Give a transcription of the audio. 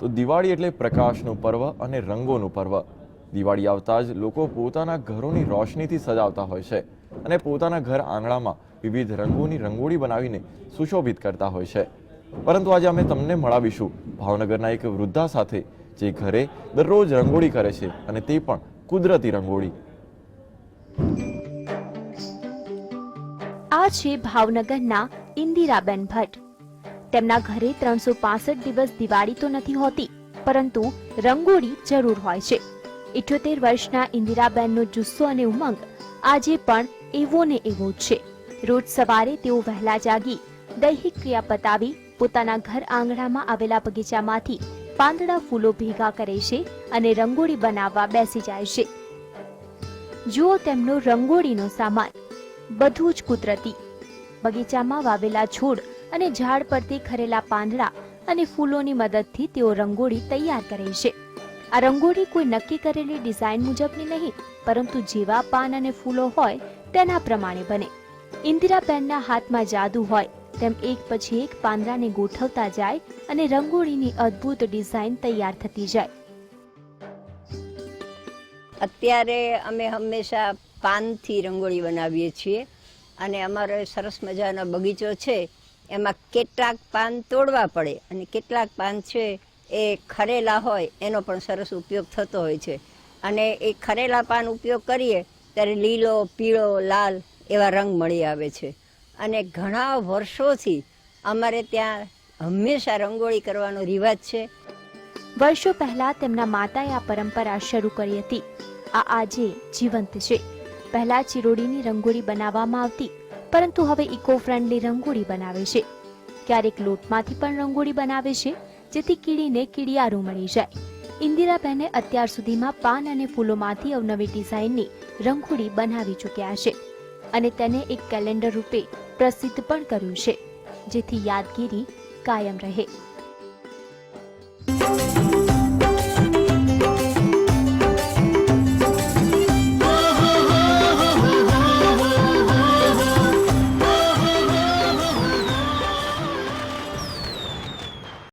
તો દિવાળી એટલે પ્રકાશનું પર્વ અને રંગોનું પર્વ. દિવાળી આવતા જ લોકો પોતાના ઘરોની રોશનીથી સજાવતા હોય છે અને પોતાના ઘર આંગણામાં વિવિધ રંગોની રંગોળી બનાવીને સુશોભિત કરતા હોય છે. પરંતુ આજે અમે તમને મળાવીશું ભાવનગરના એક વૃદ્ધા સાથે જે ઘરે દરરોજ રંગોળી કરે છે અને તે પણ કુદરતી રંગોળી. આ છે ભાવનગરના ઇન્દિરાબેન ભટ્ટ. તેમના ઘરે ત્રણસો પાસઠ દિવસ દિવાળી તો નથી હોતી, પરંતુ રંગોળી જરૂર હોય છે. ઇઠ્યોતેર વર્ષના ઇન્દિરાબેનનો જુસ્સો અને ઉમંગ આજે પણ એવો ને એવો જ છે. રોજ સવારે તેઓ વહેલા જાગી દૈહિક ક્રિયા પતાવી પોતાના ઘર આંગણામાં આવેલા બગીચામાંથી પાંદડા ફૂલો ભેગા કરે છે અને રંગોળી બનાવવા બેસી જાય છે. જુઓ તેમનો રંગોળીનો સામાન, બધું જ કુદરતી. બગીચામાં વાવેલા છોડ અને ઝાડ પરથી ખરેલા પાંદડા અને ફૂલોની મદદથી તેઓ રંગોળી તૈયાર કરે છે. આ રંગોળી કોઈ નક્કી કરેલી ડિઝાઇન મુજબની નહીં, પરંતુ જેવા પાન અને ફૂલો હોય તેના પ્રમાણે બને. ઇન્દિરાબેનના હાથમાં જાદુ હોય, તેમ એક પછી એક પાંદડાને ગોઠવતા જાય અને રંગોળીની અદ્ભુત ડિઝાઇન તૈયાર થતી જાય. અત્યારે અમે હંમેશા પાનથી રંગોળી બનાવીએ છીએ અને અમારો સરસ મજાનો બગીચો છે. એમાં કેટલાક પાન તોડવા પડે અને કેટલાક પાન છે એ ખરેલા હોય, એનો પણ સરસ ઉપયોગ થતો હોય છે. અને એ ખરેલા પાન ઉપયોગ કરીએ, ત્યારે લીલો, પીળો, લાલ એવા રંગ મળી આવે છે. અને ઘણા વર્ષોથી અમારે ત્યાં હંમેશા રંગોળી કરવાનો રિવાજ છે. વર્ષો પહેલા તેમના માતાએ આ પરંપરા શરૂ કરી હતી. આ આજે જીવંત છે. પહેલા ચિરોડીની રંગોળી બનાવવામાં આવતી પરંતુ હવે ઇકો ફ્રેન્ડલી રંગોળી બનાવે છે. ક્યારેક લોટમાંથી પણ રંગોળી બનાવે છે, જેથી કીડીને કીડિયારું મળી જાય. ઇન્દિરાબેને અત્યાર સુધીમાં પાન અને ફૂલોમાંથી અવનવી ડિઝાઇનની રંગોળી બનાવી ચૂક્યા છે અને તેને એક કેલેન્ડર રૂપે પ્રસિદ્ધ પણ કર્યું છે, જેથી યાદગીરી કાયમ રહે.